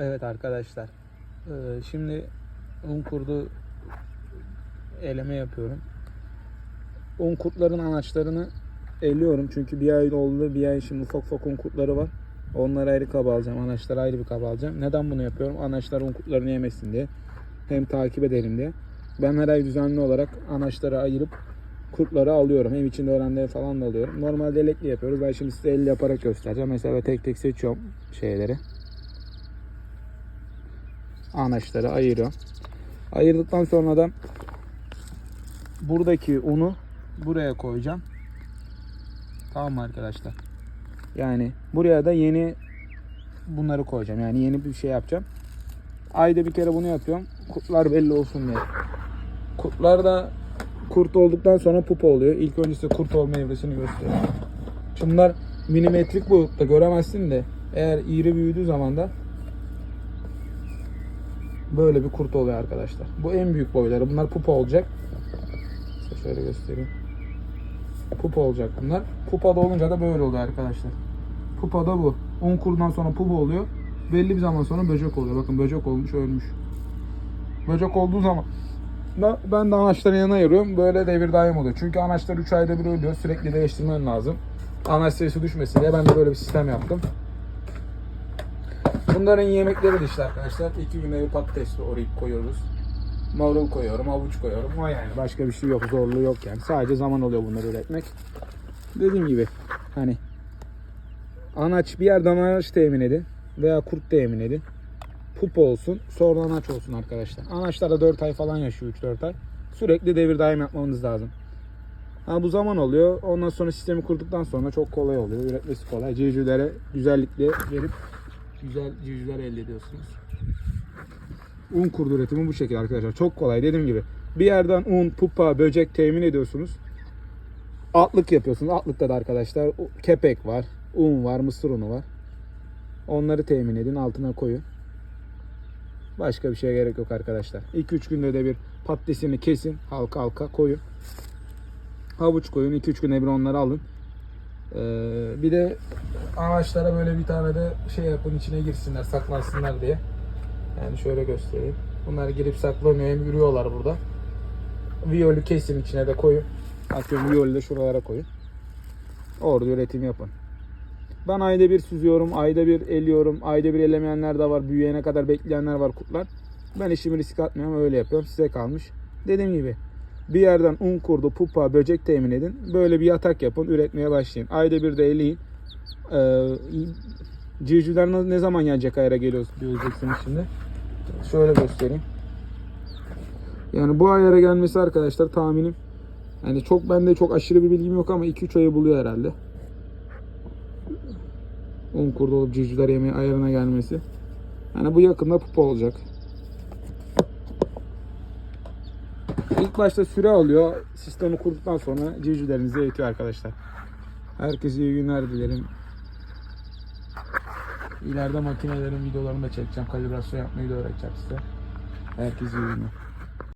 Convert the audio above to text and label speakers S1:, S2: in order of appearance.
S1: Evet arkadaşlar. Ee, şimdi un kurdu eleme yapıyorum. Un kurtların anaçlarını eliyorum. Çünkü bir ay oldu. Bir ay şimdi ufak ufak un kurtları var. Onları ayrı kaba alacağım. Anaçları ayrı bir kaba alacağım. Neden bunu yapıyorum? Anaçlar un kurtlarını yemesin diye. Hem takip edelim diye. Ben her ay düzenli olarak anaçları ayırıp kurtları alıyorum. Hem içinde öğrenleri falan da alıyorum. Normalde elekli yapıyoruz. Ben şimdi size el yaparak göstereceğim. Mesela tek tek seçiyorum şeyleri anaçları ayırıyorum. Ayırdıktan sonra da buradaki unu buraya koyacağım. Tamam arkadaşlar? Yani buraya da yeni bunları koyacağım. Yani yeni bir şey yapacağım. Ayda bir kere bunu yapıyorum. Kurtlar belli olsun diye. Kurtlar da kurt olduktan sonra pupa oluyor. İlk önce size kurt olma evresini göstereyim. Şunlar milimetrik boyutta göremezsin de eğer iri büyüdüğü zaman da Böyle bir kurt oluyor arkadaşlar. Bu en büyük boyları. Bunlar pupa olacak. Size şöyle göstereyim. Pupa olacak bunlar. Pupada olunca da böyle oluyor arkadaşlar. Pupada bu. 10 kurdan sonra pupa oluyor. Belli bir zaman sonra böcek oluyor. Bakın böcek olmuş ölmüş. Böcek olduğu zaman da ben de anaçların yanına ayırıyorum. Böyle devir daim oluyor. Çünkü anaçlar 3 ayda bir ölüyor. Sürekli değiştirmen lazım. Anaç sayısı düşmesin diye ben de böyle bir sistem yaptım. Bunların yemekleri de işte arkadaşlar. iki güne bir patates doğrayıp koyuyoruz. Marul koyuyorum, avuç koyuyorum. O yani. Başka bir şey yok, zorluğu yok yani. Sadece zaman oluyor bunları üretmek. Dediğim gibi hani anaç bir yerden anaç temin edin veya kurt temin edin. Pup olsun, sonra anaç olsun arkadaşlar. Anaçlar da 4 ay falan yaşıyor, 3-4 ay. Sürekli devir daim yapmanız lazım. Ha bu zaman oluyor. Ondan sonra sistemi kurduktan sonra çok kolay oluyor. Üretmesi kolay. Civcivlere güzellikle verip güzel civcivler elde ediyorsunuz. Un kurdu üretimi bu şekilde arkadaşlar. Çok kolay dediğim gibi. Bir yerden un, pupa, böcek temin ediyorsunuz. Atlık yapıyorsunuz. Atlıkta da arkadaşlar kepek var, un var, mısır unu var. Onları temin edin, altına koyun. Başka bir şeye gerek yok arkadaşlar. 2-3 günde de bir patatesini kesin, halka halka koyun. Havuç koyun, 2-3 günde bir onları alın. Ee, bir de ağaçlara böyle bir tane de şey yapın içine girsinler saklansınlar diye. Yani şöyle göstereyim. Bunlar girip saklanıyor hem yürüyorlar burada. Viyolü kesin içine de koyun. Atıyorum viyolü de şuralara koyun. Orada üretim yapın. Ben ayda bir süzüyorum, ayda bir eliyorum, ayda bir elemeyenler de var, büyüyene kadar bekleyenler var kurtlar. Ben işimi risk atmıyorum, öyle yapıyorum. Size kalmış. Dediğim gibi bir yerden un kurdu, pupa, böcek temin edin. Böyle bir yatak yapın, üretmeye başlayın. Ayda bir de eleyin. Ee, civcivler ne zaman gelecek ayara geliyoruz diyeceksiniz şimdi. Şöyle göstereyim. Yani bu ayara gelmesi arkadaşlar tahminim. Yani çok bende çok aşırı bir bilgim yok ama 2-3 ayı buluyor herhalde. Un kurdu olup civcivler yemeği ayarına gelmesi. Yani bu yakında pupa olacak. İlk başta süre alıyor. Sistemi kurduktan sonra civcivlerinizi eğitiyor arkadaşlar. Herkese iyi günler dilerim. İleride makinelerin videolarını da çekeceğim. Kalibrasyon yapmayı da öğreteceğim size. Herkese iyi günler.